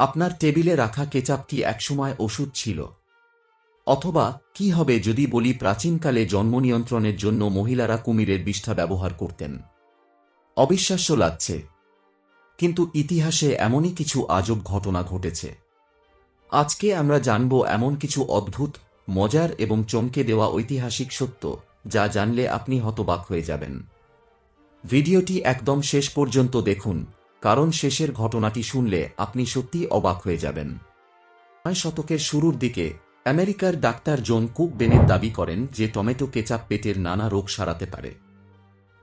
আপনার টেবিলে রাখা কেচাপ কি একসময় ওষুধ ছিল? অথবা, কি হবে যদি বলি প্রাচীনকালে জন্ম নিয়ন্ত্রণের জন্য মহিলারা কুমিরের বিষ্ঠা ব্যবহার করতেন? অবিশ্বাস্য লাগছে। কিন্তু ইতিহাসে এমনই কিছু আজব ঘটনা ঘটেছে। আজকে আমরা জানব এমন কিছু অদ্ভুত, মজার এবং চমকে দেওয়া ঐতিহাসিক সত্য, যা জানলে আপনি হতবাক হয়ে যাবেন। ভিডিওটি একদম শেষ পর্যন্ত দেখুন। কারণ শেষের ঘটনাটি শুনলে আপনি সত্যি অবাক হয়ে যাবেন। নয় শতকের শুরুর দিকে, আমেরিকার ডাক্তার জন কুক বেনের দাবি করেন যে টমেটো কেচাপ পেটের নানা রোগ সারাতে পারে।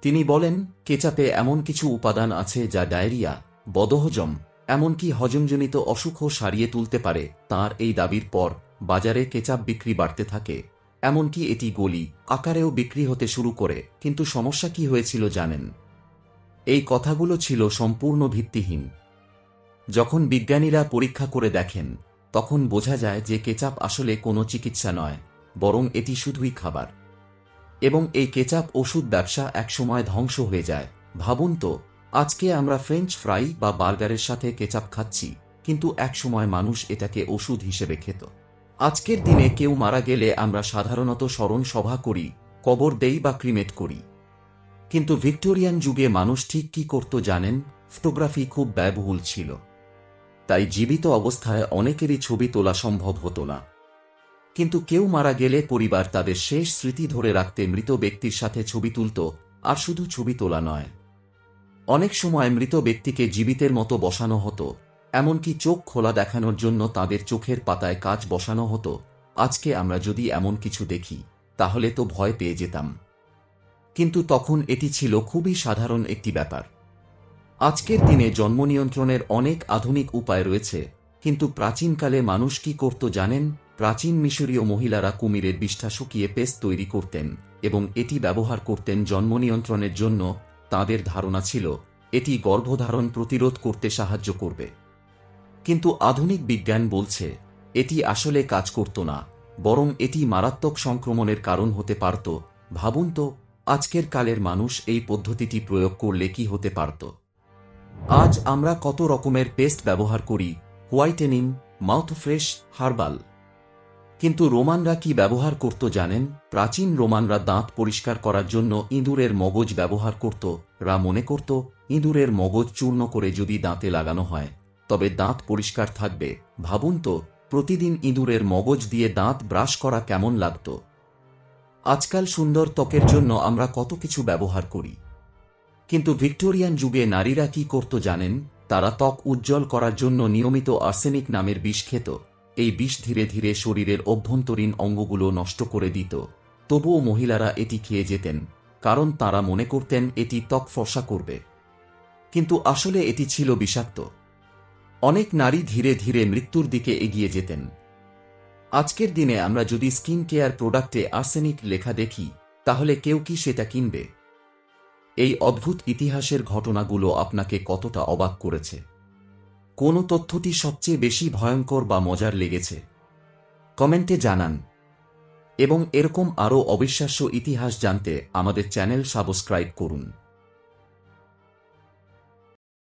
তিনি বলেন, কেচাপে এমন কিছু উপাদান আছে যা ডায়রিয়া, বদহজম, এমনকি হজমজনিত অসুখও সারিয়ে তুলতে পারে। তার এই দাবির পর বাজারে কেচাপ বিক্রি বাড়তে থাকে, এমনকি এটি গলি আকারেও বিক্রি হতে শুরু করে। কিন্তু সমস্যা কি হয়েছিল জানেন? এই কথাগুলো ছিল সম্পূর্ণ ভিত্তিহীন। যখন বিজ্ঞানীরা পরীক্ষা করে দেখেন, তখন বোঝা যায় যে কেচাপ আসলে কোনো চিকিৎসা নয়, বরং এটি শুধুই খাবার। এবং এই কেচাপ ওষুধ ব্যবসা একসময় ধ্বংস হয়ে যায়। ভাবুন তো, আজকে আমরা ফ্রেঞ্চ ফ্রাই বা বার্গারের সাথে কেচাপ খাচ্ছি, কিন্তু একসময় মানুষ এটাকে ওষুধ হিসেবে খেত। আজকের দিনে কেউ মারা গেলে আমরা সাধারণত স্মরণ সভা করি, কবর দেই বা ক্রিমেট করি। কিন্তু ভিক্টোরিয়ান যুগে মানুষ ঠিক কি করত জানেন? ফটোগ্রাফি খুব ব্যয়বহুল ছিল। তাই জীবিত অবস্থায় অনেকেরই ছবি তোলা সম্ভব হতো না। কিন্তু কেউ মারা গেলে পরিবার তাদের শেষ স্মৃতি ধরে রাখতে মৃত ব্যক্তির সাথে ছবি তুলত, আর শুধু ছবি তোলা নয়। অনেক সময় মৃত ব্যক্তিকে জীবিতের মতো বসানো হতো, এমনকি চোখ খোলা দেখানোর জন্য তাদের চোখের পাতায় কাজ বসানো হতো। আজকে আমরা যদি এমন কিছু দেখি, তাহলে তো ভয় পেয়ে যেতাম। কিন্তু তখন এটি ছিল খুবই সাধারণ একটি ব্যাপার। আজকের দিনে জন্ম নিয়ন্ত্রণের অনেক আধুনিক উপায় রয়েছে, কিন্তু প্রাচীনকালে মানুষ কি করত জানেন? প্রাচীন মিশরীয় মহিলারা কুমিরের বিষ্ঠা শুকিয়ে পেস্ট তৈরি করতেন এবং এটি ব্যবহার করতেন জন্ম নিয়ন্ত্রণের জন্য তাদের ধারণা ছিল, এটি গর্ভধারণ প্রতিরোধ করতে সাহায্য করবে। কিন্তু আধুনিক বিজ্ঞান বলছে, এটি আসলে কাজ করত না, বরং এটি মারাত্মক সংক্রমণের কারণ হতে পারত, ভাবুন তো। আজকের কালের মানুষ এই পদ্ধতিটি প্রয়োগ করলে কি হতে পারত? আজ আমরা কত রকমের পেস্ট ব্যবহার করি হোয়াইটেনিং মাউথ ফ্রেশ, হার্বাল। কিন্তু রোমানরা কি ব্যবহার করত জানেন? প্রাচীন রোমানরা দাঁত পরিষ্কার করার জন্য ইঁদুরের মগজ ব্যবহার করত। রা মনে করত, ইঁদুরের মগজ চূর্ণ করে যদি দাঁতে লাগানো হয়, তবে দাঁত পরিষ্কার থাকবে। ভাবুন তো, প্রতিদিন ইঁদুরের মগজ দিয়ে দাঁত ব্রাশ করা কেমন লাগত? আজকাল সুন্দর ত্বকের জন্য আমরা কত কিছু ব্যবহার করি। কিন্তু ভিক্টোরিয়ান যুগে নারীরা কি করত জানেন? তারা ত্বক উজ্জ্বল করার জন্য নিয়মিত আর্সেনিক নামের বিষ খেত। এই বিষ ধীরে ধীরে শরীরের অভ্যন্তরীণ অঙ্গগুলো নষ্ট করে দিত। তবুও মহিলারা এটি খেয়ে যেতেন, কারণ তারা মনে করতেন এটি ত্বক ফর্সা করবে। কিন্তু আসলে এটি ছিল বিষাক্ত। অনেক নারী ধীরে ধীরে মৃত্যুর দিকে এগিয়ে যেতেন। আজকের দিনে আমরা যদি স্কিন কেয়ার প্রোডাক্টে আর্সেনিক লেখা দেখি, তাহলে কেউ কি সেটা কিনবে? এই অদ্ভুত ইতিহাসের ঘটনাগুলো আপনাকে কতটা অবাক করেছে? কোন তথ্যটি সবচেয়ে বেশি ভয়ঙ্কর বা মজার লেগেছে? কমেন্টে জানান। এবং এরকম আরও অবিশ্বাস্য ইতিহাস জানতে আমাদের চ্যানেল সাবস্ক্রাইব করুন।